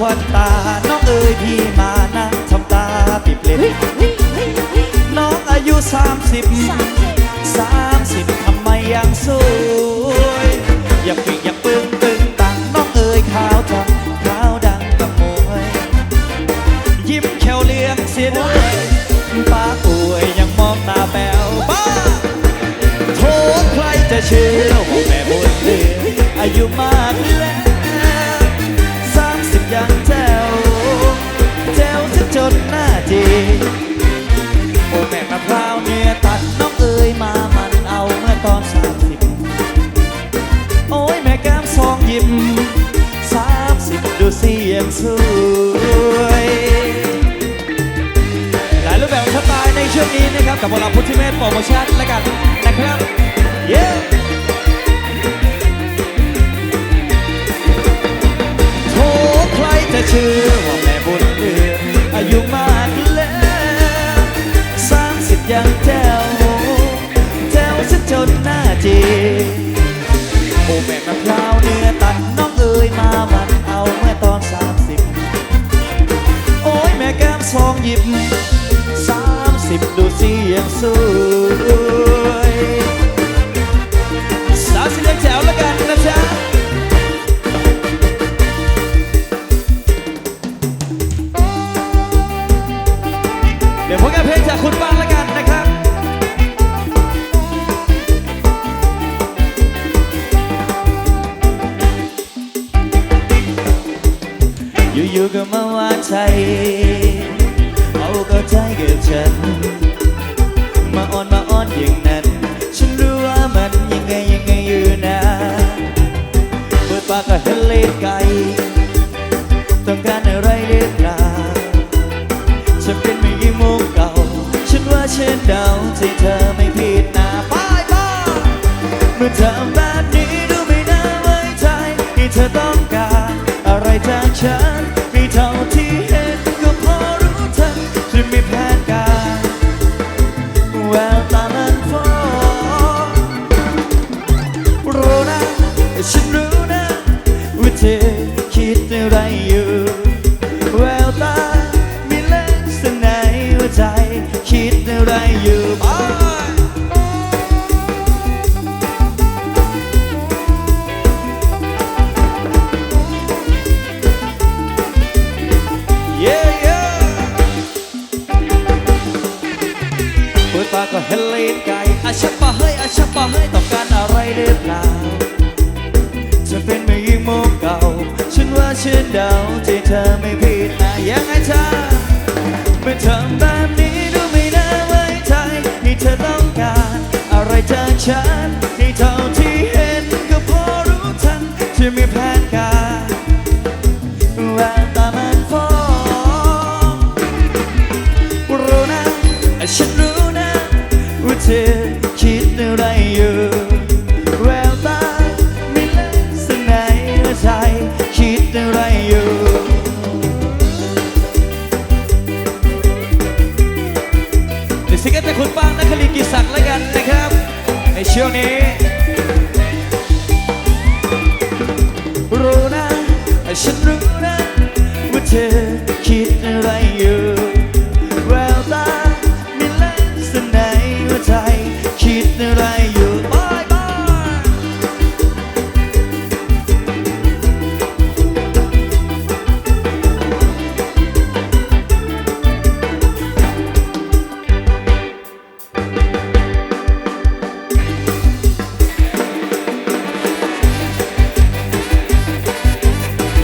ควันตา น้องเอ๋ยพี่มานั่งทำตาปิบเล่นน้องอายุสามสิบสาม ใครจะเชื่อว่าแม่บุญเหลืออายุมากแล้วสามสิบยังแจ๋วแจ๋วซะจนหน้าจีโอ้แม่มะพร้าวเนื้อตัดน้องเอ๋ยมามันเอาเมื่อตอนสามสิบโอ้ยแม่แก้มซองหยิบสามสิบดูสียังสวยส อยู่ๆก็มาว่าใจเอาก็ใจเกิดฉัน มาอ้อนมาอ้อนอย่างนั้น ฉันรู้ว่ามันยังไงยังไงอยู่นะเปิดปากก็เห็นเลดไก่ต้องการอะไรหรือเปล่าฉันเป็นไม่กี่โมงเก่า ฉันว่าฉันเดาที่เธอไม่ผิดนะบายบาเมื่อเธอแบบนี้ดูไม่น่าไว้ใจที่เธอต้องการอะไรจากฉัน เห็นเลนไก่อาชับปะเฮ้ยอาชับปะเฮ้ยต้องการอะไรหรือเปล่าจะเป็นไม่ยิ่งโมเก่า ฉันว่าฉันเดาที่เธอไม่ผิดนะยังไงเธอเมื่อทำแบบนี้ดูไม่น่าไว้ใจนี่เธอต้องการ อะไรจากฉันที่เท่าที่เห็นก็พอรู้ทันที่มีแผน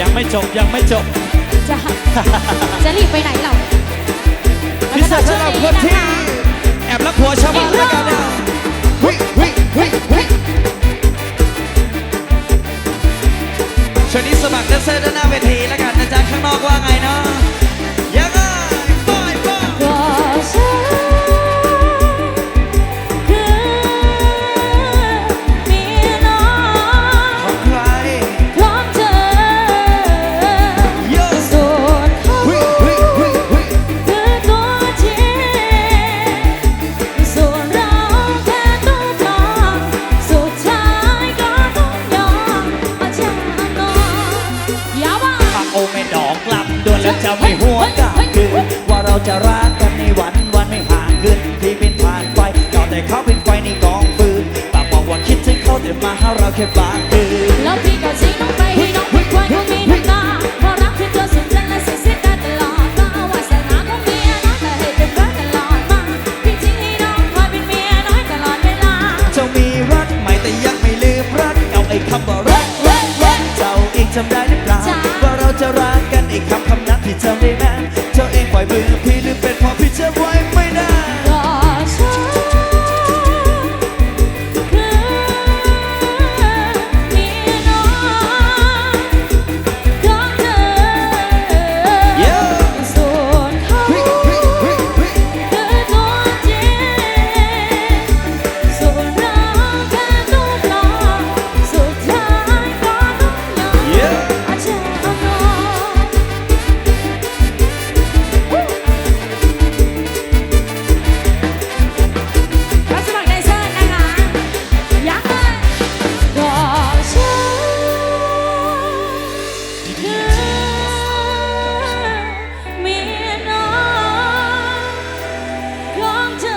ยังไม่จบยังไม่จบ จะจะรีบไปไหนเราพิเศษสำหรับคนที่ แอบรักผัวชาวบ้านแล้วกันนะเฮ้ยเฮ้ยเฮ้ยเฮ้ยช่วงนี้สมัครแดนเซอร์ด้านหน้าเวทีแล้วกันนะจ๊ะข้างนอกว่าไงเนาะ อนกลาคืนว่าเราจะรักกันในวันวันไม่ห่างคืนที่เป็นผ่านไปก็แต่เขาเป็นไฟในกองฟืนแต่บอกว่าคิดถึงเขาแต่มาหาเราแค่บางคืนแล้วพี่ก็สิน้องไปน้อง ขอ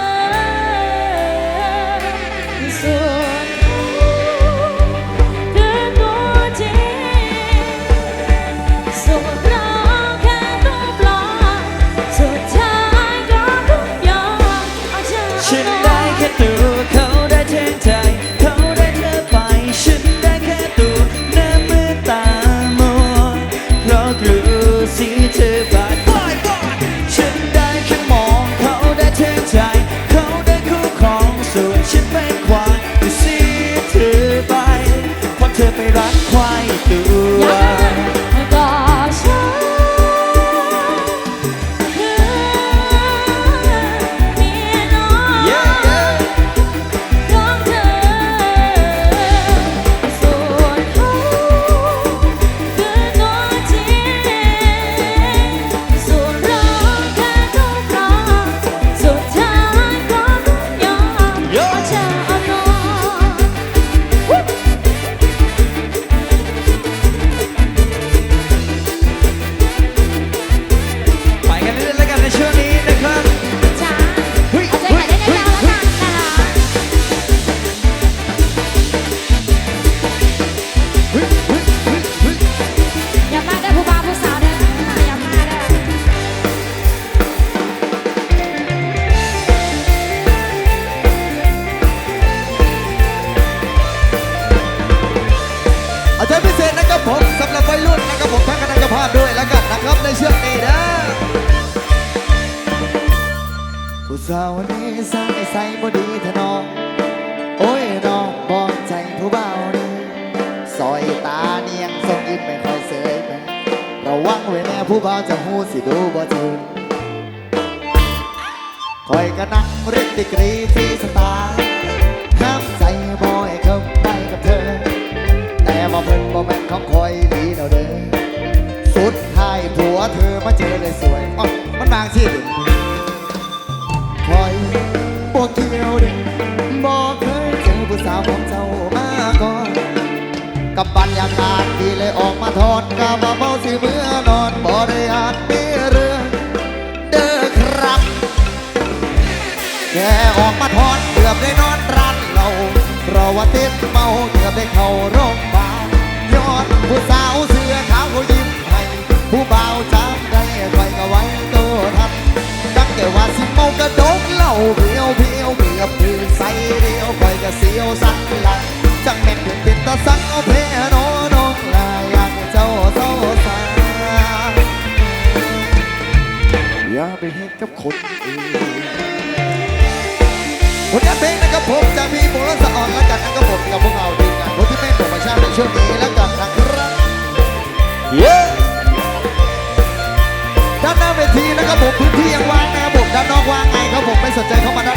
ผู้บ่าวจะหูสิดูบ่ถึงคอยก็นั่งเรียนดีกรีที่สตาร์ห้ามใจบ่อยเข้าไปกับเธอ แต่มาเพิ่นบ่แม่นของคอยดีเดาเด้อสุดท้ายผัวเธอมาเจอเลยสวยอ๋อมันบางที่ดิคอยบ่เกี่ยวดิบ่เคยเจอผู้สาวของเจ้ามาก่อนกับบรรยากาศที่เลยออกมาทอนกะมาเมาสิ อนอนบ่ได้อาจมีเรื่องเด้อครับแค่ออกมาทอนเกือบได้นอนร้านเราเพราะว่าติดเมาเกือบได้เข้าโรงพยาบาลยอดผู้สาวเสื้อขาวเขายิ้มให้ผู้บ่าวจำได้ใครก็ไว้ตัวทันตั้งแต่ว่าสิเมากระดกเหล้าเพียวเพียวเกือบถือใส่เดียวคอยก็เสียวสันหลังจังแม่นเดือดเป็นตาสังเอาเพนอน กับคนอื่นผลงานเพลงนะครับผมจะมีโบนัสออนแล้วกันนะครับผมกับพวกเราดีงานคนที่ไม่โปรโมชั่นในช่วงนี้แล้วกันนะครับเย้ด้านหน้าเวทีนะครับผมพื้นที่ยังว่างนะครับผมด้านนอกว่างไงครับผมไม่สนใจเข้ามาด้